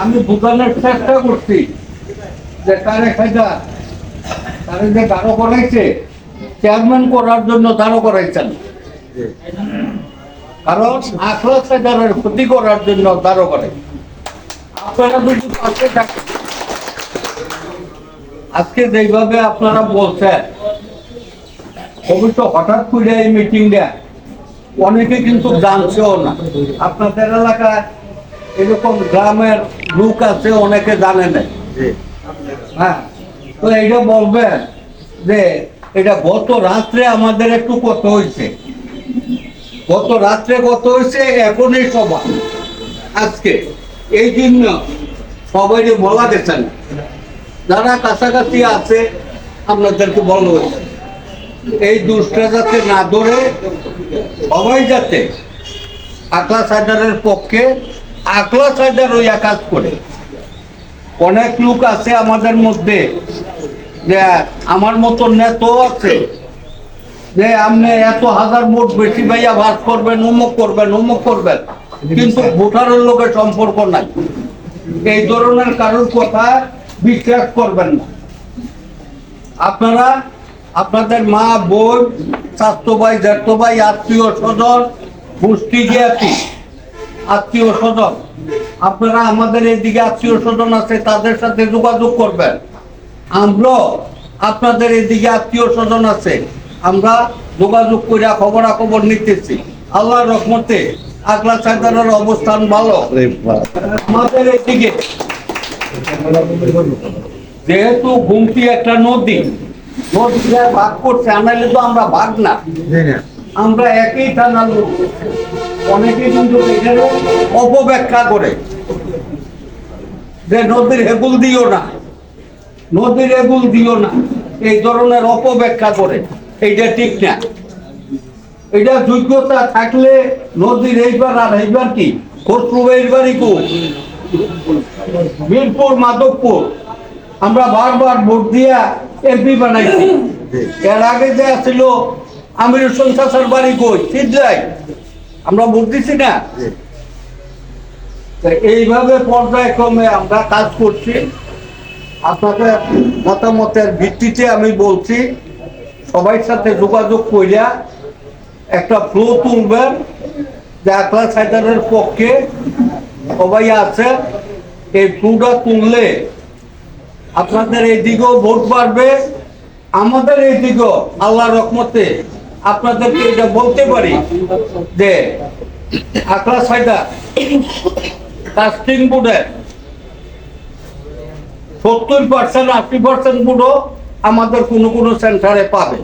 আমি বোঝানোর চেষ্টা করছি যে তারে খাইটা তারে যে গাঢ় করাইছে চেয়ারম্যান করার জন্য দাঁড়ো করাইছেন। কারণ আখড়া সাইডারের ক্ষতি করার জন্য দাঁড়ো করে। আপনারা যদি পাশে আজকে যেভাবে আপনারা বলছেন অবশ্য হঠাৎ করে এই মিটিংটা অনেকে কিন্তু জানছেও না। আপনাদের এলাকায় এরকম গ্রামের লোক আছে অনেকে জানে না। হ্যাঁ? তো এইটা বলবেন যে এটা গত রাত্রে আমাদের একটু কত হয়েছে? গত রাত্রে কত হয়েছে? এখনই সভা। আজকে। এই জন্য সবাই বলা গেছে না। যারা কাছাকাছি আছে আপনাদেরকে বলা হয়েছে। এই দুষ্টা যাতে না ধরে সবাই যাতে আকলা সাইডারের পক্ষে কাজ করে। অনেক লোক আছে আমাদের মধ্যে, যে আমার মতো নেতাও আছে, যে আপনি এত হাজার মোট বেশি ভাইয়া ভাস করবেন, উমুক করবেন উমুক করবেন, কিন্তু ভোটারের লোকের সম্পর্ক নাই। এই ধরনের কারোর কথা বিশ্বাস করবেন না। আপনারা, আপনাদের মা, বোন স্বাস্থ্য ভাই জ্যাঠো ভাই আত্মীয় স্বজন, গোষ্ঠী জ্ঞাতি আত্মীয় স্বজন, আপনারা আমাদের এদিকে আত্মীয় স্বজন আছে, তাদের সাথে যোগাযোগ করবেন। আমরা আপনাদের এদিকে আত্মীয় স্বজন আছে, আমরা যোগাযোগ করে খবরাখবর নিতেছি। আল্লাহর রহমতে আগলা সাইদারের অবস্থান ভালো। আমাদের এদিকে যেহেতু গুমটি একটা নদী নদীতে ভাগ করছে, আনাইলে তো আমরা ভাগ না। আমরা একই থানার লোক। অনেকে কিন্তু এখানে অপব্যাখ্যা করে। যে নদীর হেগুল দিও না। নদীর হেগুল দিও না। এই ধরনের অপব্যাখ্যা করে। এইটা ঠিক না। এটা যোগ্যতা থাকলে নদীর এইবার আর এইবার কি? খসরু এইবারই কো? মিরপুর, মাধবপুর। আমরা বারবার ভোট দিয়া এমপি বানাইছি। এর আগে যে ছিল আমির হোসেন চাষার বাড়ি কই? সিদ্ধাই আমরা ভোট দিছি না? এইভাবে পর্যায়ক্রমে আমরা কাজ করছি। আপনাদের মতামতের ভিত্তিতে আমি বলছি সবাই সাথে যোগাযোগ কইরা একটা ফ্লো তুলবেন যে আকলা সাইডারের পক্ষে সবাই আছে এই ফ্লুটা তুললে আপনাদের এইদিকেও ভোট বাড়বে আমাদের এইদিকেও আল্লাহ রহমতে আপনাদেরকে এটা বলতে পারি যে আকলা সাইডা কাস্টিং বোর্ডে সত্তর পার্সেন্ট আশি পার্সেন্ট বুড়ো আমাদের কোনো কোনো সেন্টারে পাবে।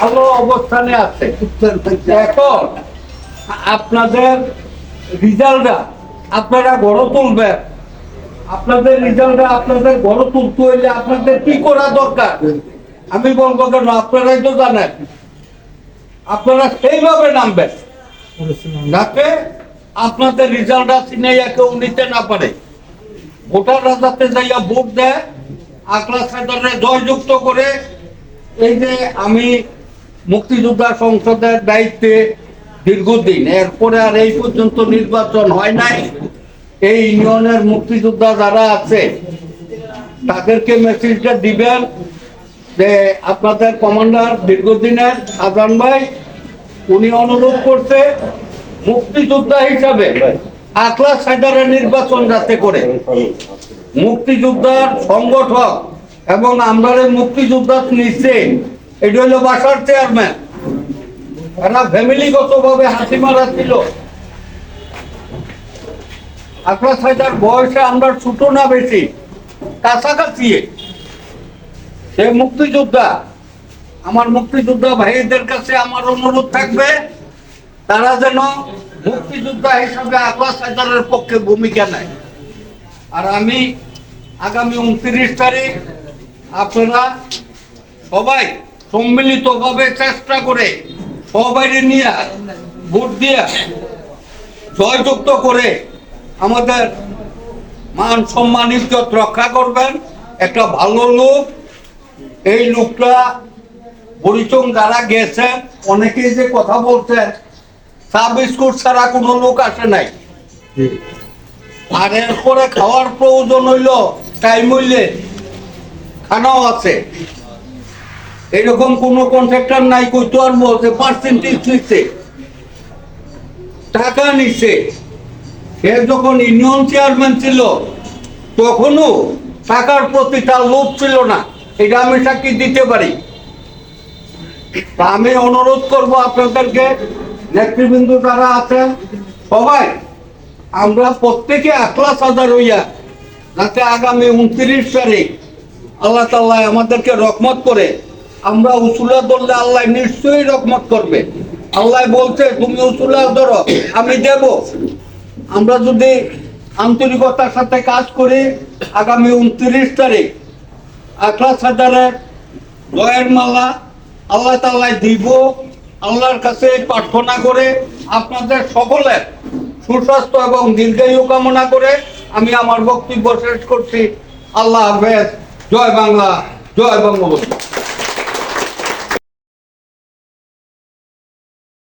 ভালো অবস্থানে আছে। এখন আপনাদের রিজাল্টটা আপনারা গড় আপনাদের রিজাল্টটা আপনাদের গড় তুলতে হইলে আপনাদের কি করা দরকার? আমি বলব কেন আপনারাই তো জানেন। আপনারা সেইভাবে নামবেন। যাতে আপনাদের রিজাল্টটা চিনাইয়া কেউ নিতে না পারে। ভোটাররা যাতে যাইয়া ভোট দেয় আকলা সাইডারে জয়যুক্ত করে। এই যে আমি মুক্তিযোদ্ধা সংসদের দায়িত্বে দীর্ঘদিন, এরপরে আর এই পর্যন্ত নির্বাচন হয় নাই। এই ইউনিয়নের মুক্তিযোদ্ধা যারা আছে, তাদেরকে মেসেজটা দিবেন। যে আপনাদের কমান্ডার দীর্ঘদিনের সাজান ভাই, উনি অনুরোধ করতে মুক্তিযোদ্ধা হিসাবে আকলা সাইডারের নির্বাচন যাতে করে। মুক্তিযোদ্ধার সংগঠক এবং আমরা মুক্তিযোদ্ধা নিচ্ছে, এটা হলো বাসার চেয়ারম্যান। এরা ফ্যামিলিগত ভাবে হাসি মারা ছিল আকলা সাইডার বয়সে আমরা ছোট না বেশি, কাছাকাছি সে মুক্তিযোদ্ধা, আমার মুক্তিযোদ্ধা ভাইদের কাছে আমার অনুরোধ থাকবে, তারা যেন মুক্তিযোদ্ধা হিসাবে আকলা সাইদারের পক্ষে ভূমিকা নেয়। আর আমি আগামী উনত্রিশ তারিখ আপনারা সবাই সম্মিলিতভাবে চেষ্টা করে সবাই নিয়ে ভোট দিয়ে জয়যুক্ত করে আমাদের মান সম্মান ইজ্জত রক্ষা করবেন। একটা ভালো লোক এই লোকটা পরিচম যারা গেছেন অনেকেই যে কথা বলছেন ছাড়া কোনো লোক আসে নাই। আর এরপরে খাওয়ার প্রয়োজন হইল টাইম হইলে খানাও আছে। এরকম কোনো কন্ট্রাক্টর নাই, কইতো আর বলছে পার্সেন্টেজ নিচ্ছে। টাকা নিচ্ছে। সে যখন ইউনিয়ন চেয়ারম্যান ছিল, তখনও টাকার প্রতি তার লোভ ছিল না। এটা আমি সাক্ষী দিতে পারি। তা আমি অনুরোধ করব আপনাদেরকে, নেতৃবৃন্দ যারা আছেন, সবাই, আমরা প্রত্যেকে একলা সাদা রইয়া যাতে আগামী উনত্রিশ তারিখ আল্লাহ তাল্লাহ আমাদেরকে রকমত করে, আমরা উসুলা ধরলে আল্লাহ নিশ্চয়ই রকমত করবে। আল্লাহ বলছে, তুমি উসুলা ধরো, আমি দেব। আমরা যদি আন্তরিকতার সাথে কাজ করি, আগামী উনত্রিশ তারিখ আখলা সাদারের জয়ের মালা আল্লাহ তাল্লাহ দিব, আল্লাহর কাছে প্রার্থনা করে আপনাদের সকলের সুস্বাস্থ্য এবং দীর্ঘায়ু কামনা করে আমি আমার বক্তব্য শেষ করছি। আল্লাহ হাফেজ। জয় বাংলা, জয় বঙ্গবন্ধু।